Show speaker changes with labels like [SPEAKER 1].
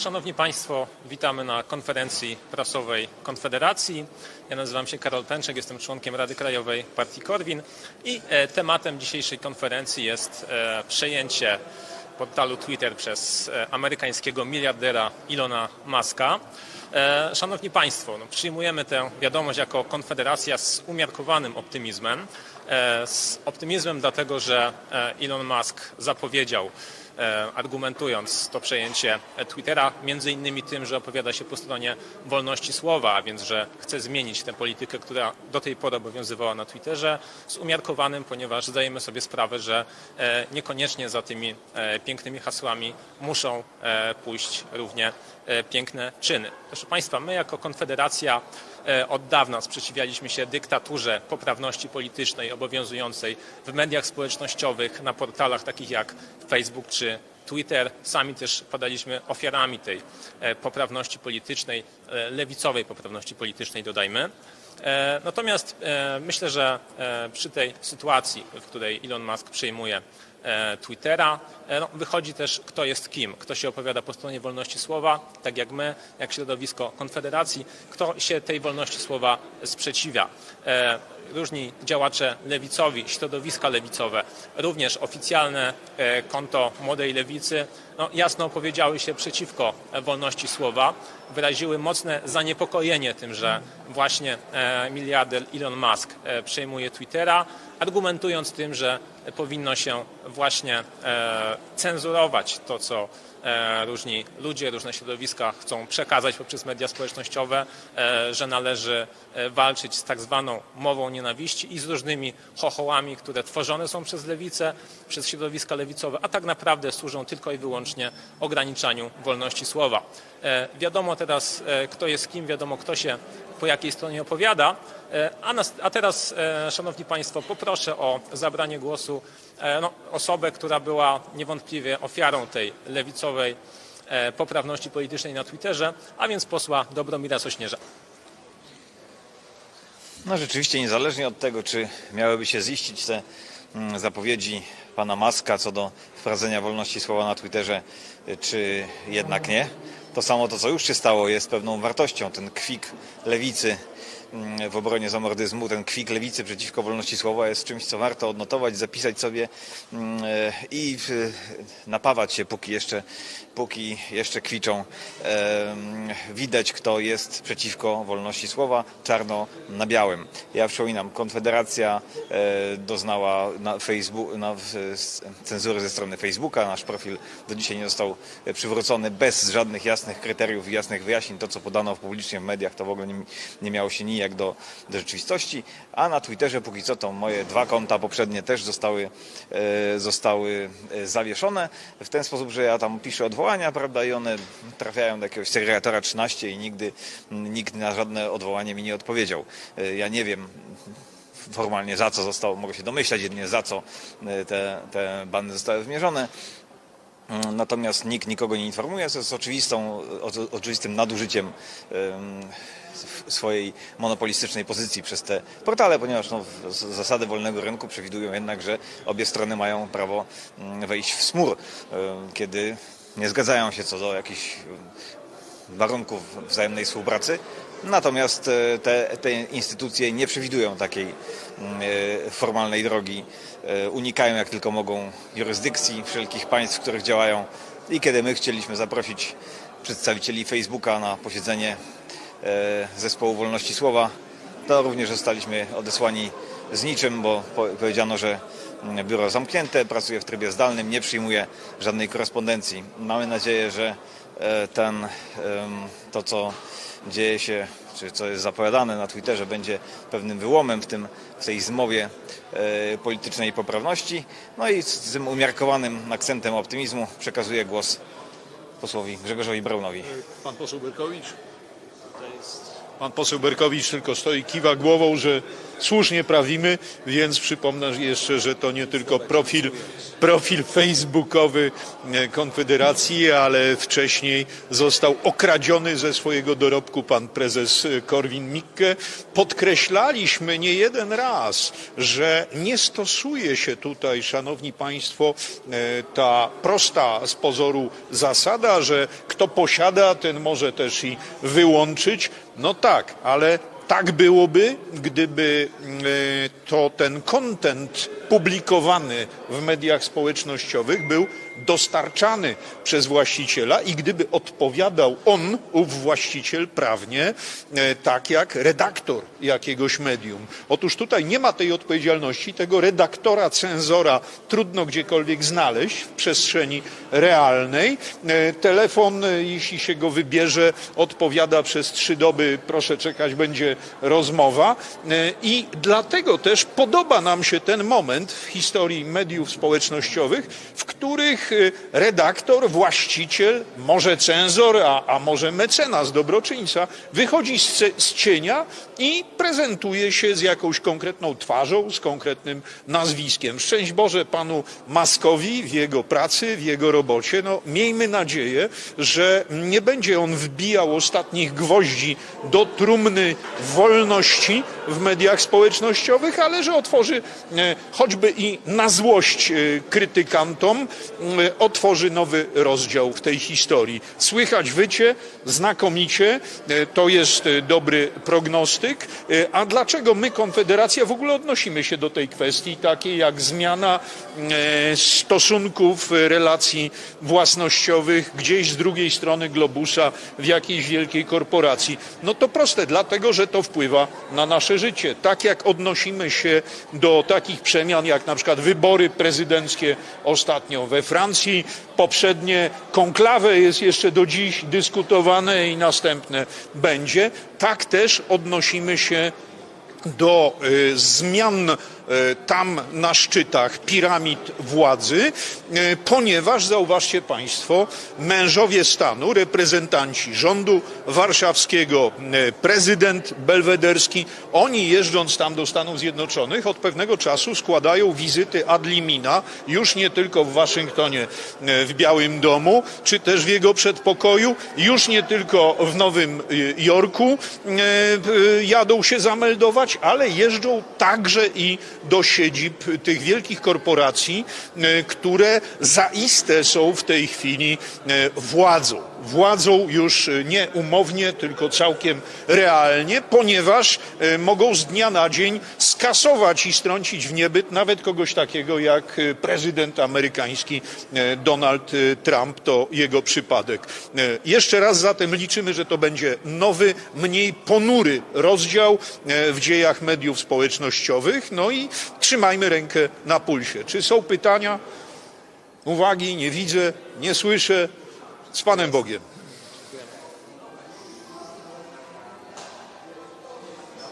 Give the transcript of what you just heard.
[SPEAKER 1] Szanowni Państwo, witamy na konferencji prasowej Konfederacji. Ja nazywam się Karol Pęczek, jestem członkiem Rady Krajowej Partii Korwin i e, tematem dzisiejszej konferencji jest e, przejęcie portalu Twitter przez e, amerykańskiego miliardera Ilona Muska. Szanowni Państwo, no, przyjmujemy tę wiadomość jako Konfederacja z umiarkowanym optymizmem. Z optymizmem dlatego, że Elon Musk zapowiedział argumentując to przejęcie Twittera, między innymi tym, że opowiada się po stronie wolności słowa, a więc, że chce zmienić tę politykę, która do tej pory obowiązywała na Twitterze, z umiarkowanym, ponieważ zdajemy sobie sprawę, że e, niekoniecznie za tymi e, pięknymi hasłami muszą e, pójść równie e, piękne czyny. Proszę Państwa, my jako Konfederacja e, od dawna sprzeciwialiśmy się dyktaturze poprawności politycznej obowiązującej w mediach społecznościowych, na portalach takich jak Facebook czy Twitter. Sami też padaliśmy ofiarami tej e, poprawności politycznej, e, lewicowej poprawności politycznej dodajmy. E, Natomiast myślę, że przy tej sytuacji, w której Elon Musk przejmuje e, Twittera, e, no, wychodzi też kto jest kim, kto się opowiada po stronie wolności słowa, tak jak my, jak środowisko Konfederacji, kto się tej wolności słowa sprzeciwia. E, Różni działacze lewicowi, środowiska lewicowe, również oficjalne e, konto Młodej Lewicy no, jasno opowiedziały się przeciwko wolności słowa, wyraziły mocne zaniepokojenie tym, że właśnie e, miliarder Elon Musk e, przejmuje Twittera, argumentując tym, że powinno się właśnie e, cenzurować to, co e, różni ludzie, różne środowiska chcą przekazać poprzez media społecznościowe, e, że należy walczyć z tak zwaną mową nienawiści i z różnymi chochołami, które tworzone są przez lewicę, przez środowiska lewicowe, a tak naprawdę służą tylko i wyłącznie ograniczaniu wolności słowa. Wiadomo teraz, kto jest kim, wiadomo, kto się po jakiej stronie opowiada. E, A, nas, a teraz, e, Szanowni Państwo, poproszę o zabranie głosu e, no, osobę, która była niewątpliwie ofiarą tej lewicowej poprawności politycznej na Twitterze, a więc posła Dobromira Sośnierza.
[SPEAKER 2] No rzeczywiście, niezależnie od tego, czy miałyby się ziścić te mm, zapowiedzi pana Maska co do wprowadzenia wolności słowa na Twitterze, czy jednak nie, to samo to, co już się stało, jest pewną wartością. Ten kwik lewicy w obronie zamordyzmu, ten kwik lewicy przeciwko wolności słowa jest czymś, co warto odnotować, zapisać sobie mm, e, i napawać się, póki jeszcze, póki jeszcze kwiczą. Widać, kto jest przeciwko wolności słowa, czarno na białym. Ja przypominam, Konfederacja e, doznała na Facebook, na, cenzury ze strony Facebooka. Nasz profil do dzisiaj nie został e, przywrócony bez żadnych jasnych kryteriów i jasnych wyjaśnień. To, co podano publicznie w mediach, to w ogóle nie, nie miało się nijak do, do rzeczywistości. A na Twitterze póki co to moje dwa konta poprzednie też zostały, e, zostały e, zawieszone w ten sposób, że ja tam piszę odwołania, prawda, i one trafiają do jakiegoś segregatora 13 i nigdy nikt na żadne odwołanie mi nie odpowiedział. E, Ja nie wiem formalnie za co zostało, mogę się domyślać jedynie za co te, te bandy zostały wymierzone. Mm, Natomiast nikt nikogo nie informuje, co jest oczywistą, oczywistym nadużyciem em, sw- swojej monopolistycznej pozycji przez te portale, ponieważ no, zasady wolnego rynku przewidują jednak, że obie strony mają prawo mm, wejść w smór, em, kiedy nie zgadzają się co do jakichś warunków wzajemnej współpracy. Natomiast e, te, te instytucje nie przewidują takiej mm, e, formalnej drogi. E, Unikają jak tylko mogą jurysdykcji wszelkich państw, w których działają. I kiedy my chcieliśmy zaprosić przedstawicieli Facebooka na posiedzenie Zespołu Wolności Słowa, to również zostaliśmy odesłani z niczym, bo po- powiedziano, że biuro zamknięte, pracuje w trybie zdalnym, nie przyjmuje żadnej korespondencji. Mamy nadzieję, że e, ten, to co dzieje się, czy co jest zapowiadane na Twitterze, będzie pewnym wyłomem w, tym, w tej zmowie e, politycznej poprawności. No i z tym umiarkowanym akcentem optymizmu przekazuję głos posłowi Grzegorzowi Braunowi.
[SPEAKER 3] Pan poseł Berkowicz. Pan poseł Berkowicz tylko stoi, kiwa głową, że słusznie prawimy, więc przypomnę jeszcze, że to nie tylko profil, profil facebookowy e, Konfederacji, ale wcześniej został okradziony ze swojego dorobku pan prezes e, Korwin-Mikke. Podkreślaliśmy nie jeden raz, że nie stosuje się tutaj, szanowni państwo, e, ta prosta z pozoru zasada, że kto posiada, ten może też i wyłączyć. No tak, ale tak byłoby, gdyby e, to ten kontent publikowany w mediach społecznościowych był dostarczany przez właściciela i gdyby odpowiadał on, ów właściciel, prawnie, e, tak jak redaktor jakiegoś medium. Otóż tutaj nie ma tej odpowiedzialności, tego redaktora, cenzora trudno gdziekolwiek znaleźć w przestrzeni realnej. E, Telefon, e, jeśli się go wybierze, odpowiada przez trzy doby, proszę czekać, będzie rozmowa. I dlatego też podoba nam się ten moment w historii mediów społecznościowych, w których e, redaktor, właściciel, może cenzor, a, a może mecenas, dobroczyńca, wychodzi z, z cienia i prezentuje się z jakąś konkretną twarzą, z konkretnym nazwiskiem. Szczęść Boże panu Maskowi w jego pracy, w jego robocie. No, miejmy nadzieję, że nie będzie on wbijał ostatnich gwoździ do trumny wolności w mediach społecznościowych, ale że otworzy e, choćby i na złość e, krytykantom, otworzy nowy rozdział w tej historii. Słychać wycie, znakomicie, e, to jest e, dobry prognostyk. E, A dlaczego my, Konfederacja, w ogóle odnosimy się do tej kwestii, takiej jak zmiana stosunków, relacji własnościowych gdzieś z drugiej strony globusa w jakiejś wielkiej korporacji? No to proste, dlatego że to wpływa na nasze życie. Tak jak odnosimy się do takich przemian, jak na przykład wybory prezydenckie ostatnio we Francji, poprzednie konklawę jest jeszcze do dziś dyskutowane i następne będzie, tak też odnosimy się do y, zmian y, tam na szczytach piramid władzy, y, ponieważ zauważcie Państwo, mężowie stanu, reprezentanci rządu warszawskiego, prezydent belwederski, oni jeżdżąc tam do Stanów Zjednoczonych od pewnego czasu składają wizyty ad limina, już nie tylko w Waszyngtonie, w Białym Domu, czy też w jego przedpokoju, już nie tylko w Nowym Jorku jadą się zameldować, ale jeżdżą także i do siedzib tych wielkich korporacji, e, które zaiste są w tej chwili e, władzą. Władzą już e, nie umownie, tylko całkiem realnie, ponieważ e, mogą z dnia na dzień skasować i strącić w niebyt nawet kogoś takiego jak e, prezydent amerykański Donald Trump, to jego przypadek. Jeszcze raz zatem liczymy, że to będzie nowy, mniej ponury rozdział w dziejach mediów społecznościowych. No i trzymajmy rękę na pulsie. Czy są pytania? Uwagi? Nie widzę, nie słyszę. Z Panem Bogiem.